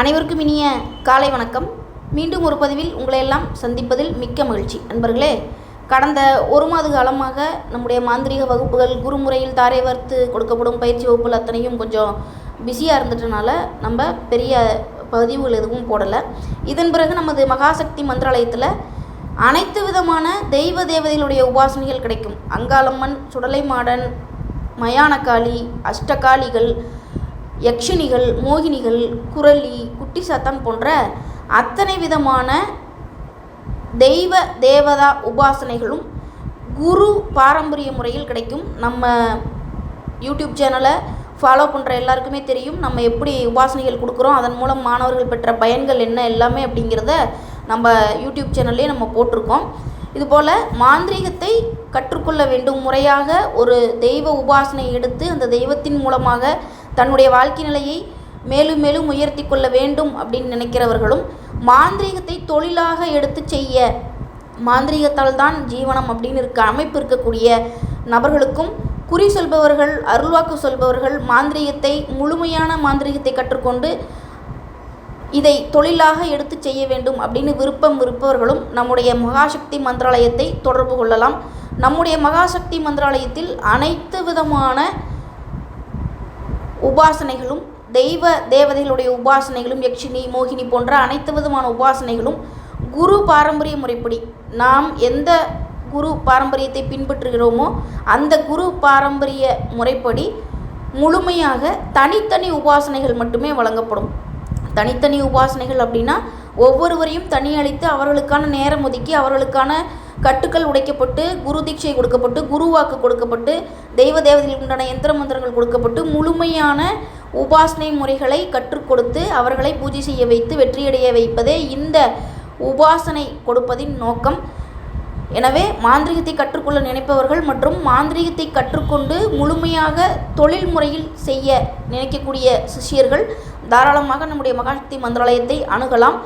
அனைவருக்கும் இனிய காலை வணக்கம். மீண்டும் ஒரு பதிவில் உங்களை எல்லாம் சந்திப்பதில் மிக்க மகிழ்ச்சி. நண்பர்களே கடந்த ஒரு மாத காலமாக நம்முடைய மாந்திரீக வகுப்புகள் குருமுறையில் தாரை வர்த்து கொடுக்கப்படும் பயிற்சி வகுப்புகள் அத்தனையும் கொஞ்சம் பிஸியாக இருந்துட்டனால நம்ம பெரிய பதிவுகள் எதுவும் போடலை. இதன் பிறகு நமது மகாசக்தி மந்திராலயத்தில் அனைத்து விதமான தெய்வ தேவதைகளுடைய உபாசனைகள் கிடைக்கும். அங்காளம்மன் சுடலை மாடன் மயானக்காளி அஷ்டகாளிகள் யக்ஷினிகள் மோகினிகள் குரலி குட்டி சத்தம் போன்ற அத்தனை விதமான தெய்வ தேவதா உபாசனைகளும் குரு பாரம்பரிய முறையில் கிடைக்கும். நம்ம யூடியூப் சேனலை ஃபாலோ பண்ணுற எல்லாருக்குமே தெரியும். நம்ம எப்படி உபாசனைகள் கொடுக்குறோம் அதன் மூலம் மாணவர்கள் பெற்ற பயன்கள் என்ன எல்லாமே அப்படிங்கிறத நம்ம யூடியூப் சேனல்லே நம்ம போட்டிருக்கோம். இதுபோல் மாந்திரீகத்தை கற்றுக்கொள்ள வேண்டும் முறையாக ஒரு தெய்வ உபாசனை எடுத்து அந்த தெய்வத்தின் மூலமாக தன்னுடைய வாழ்க்கை நிலையை மேலும் மேலும் உயர்த்தி கொள்ள வேண்டும் அப்படின்னு நினைக்கிறவர்களும் மாந்திரீகத்தை தொழிலாக எடுத்து செய்ய மாந்திரீகத்தால் தான் ஜீவனம் அப்படின்னு இருக்க அமைப்பு இருக்கக்கூடிய நபர்களுக்கும் குறி சொல்பவர்கள் அருள்வாக்கு சொல்பவர்கள் மாந்திரீகத்தை முழுமையான மாந்திரீகத்தை கற்றுக்கொண்டு இதை தொழிலாக எடுத்து செய்ய வேண்டும் அப்படின்னு விருப்பம் இருப்பவர்களும் நம்முடைய மகாசக்தி மந்திராலயத்தை தொடர்பு கொள்ளலாம். நம்முடைய மகாசக்தி மந்திராலயத்தில் அனைத்து விதமான உபாசனைகளும் தெய்வ தேவதைகளுடைய உபாசனைகளும் யக்ஷினி மோகினி போன்ற அனைத்து விதமான உபாசனைகளும் குரு பாரம்பரிய முறைப்படி நாம் எந்த குரு பாரம்பரியத்தை பின்பற்றுகிறோமோ அந்த குரு பாரம்பரிய முறைப்படி முழுமையாக தனித்தனி உபாசனைகள் மட்டுமே வழங்கப்படும். தனித்தனி உபாசனைகள் அப்படின்னா ஒவ்வொருவரையும் தனி அளித்து அவர்களுக்கான நேரம் ஒதுக்கி அவர்களுக்கான கட்டுக்கள் உடைக்கப்பட்டு குரு தீட்சை கொடுக்கப்பட்டு குருவாக்கு கொடுக்கப்பட்டு தெய்வ தேவதைகளுக்கு உண்டான எந்திர மந்திரங்கள் கொடுக்கப்பட்டு முழுமையான உபாசனை முறைகளை கற்றுக் கொடுத்து அவர்களை பூஜை செய்ய வைத்து வெற்றியடைய வைப்பதே இந்த உபாசனை கொடுப்பதின் நோக்கம். எனவே மாந்திரிகத்தை கற்றுக்கொள்ள நினைப்பவர்கள் மற்றும் மாந்திரிகத்தை கற்றுக்கொண்டு முழுமையாக தொழில் முறையில் செய்ய நினைக்கக்கூடிய சிஷ்யர்கள் தாராளமாக நம்முடைய மகாசக்தி மந்திராலயத்தை அணுகலாம்.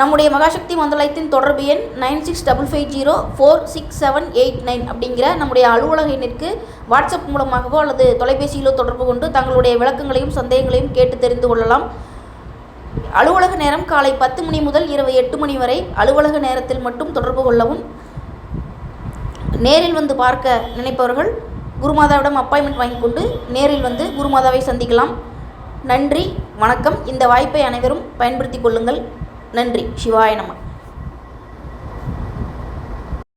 நம்முடைய மகாசக்தி மந்திராலயத்தின் தொடர்பு எண் nine six double five zero four six seven eight nine அப்படிங்கிற நம்முடைய அலுவலக எண்ணிற்கு வாட்ஸ்அப் மூலமாகவோ அல்லது தொலைபேசியிலோ தொடர்பு கொண்டு தங்களுடைய விளக்கங்களையும் சந்தேகங்களையும் கேட்டு தெரிந்து கொள்ளலாம். அலுவலக நேரம் காலை பத்து மணி முதல் இரவு எட்டு மணி வரை அலுவலக நேரத்தில் மட்டும் தொடர்பு கொள்ளவும். நேரில் வந்து பார்க்க நினைப்பவர்கள் குருமாதாவிடம் அப்பாயின்மெண்ட் வாங்கி கொண்டு நேரில் வந்து குருமாதாவை சந்திக்கலாம். நன்றி வணக்கம். இந்த வாய்ப்பை அனைவரும் பயன்படுத்தி கொள்ளுங்கள். நன்றி. சிவாய நம.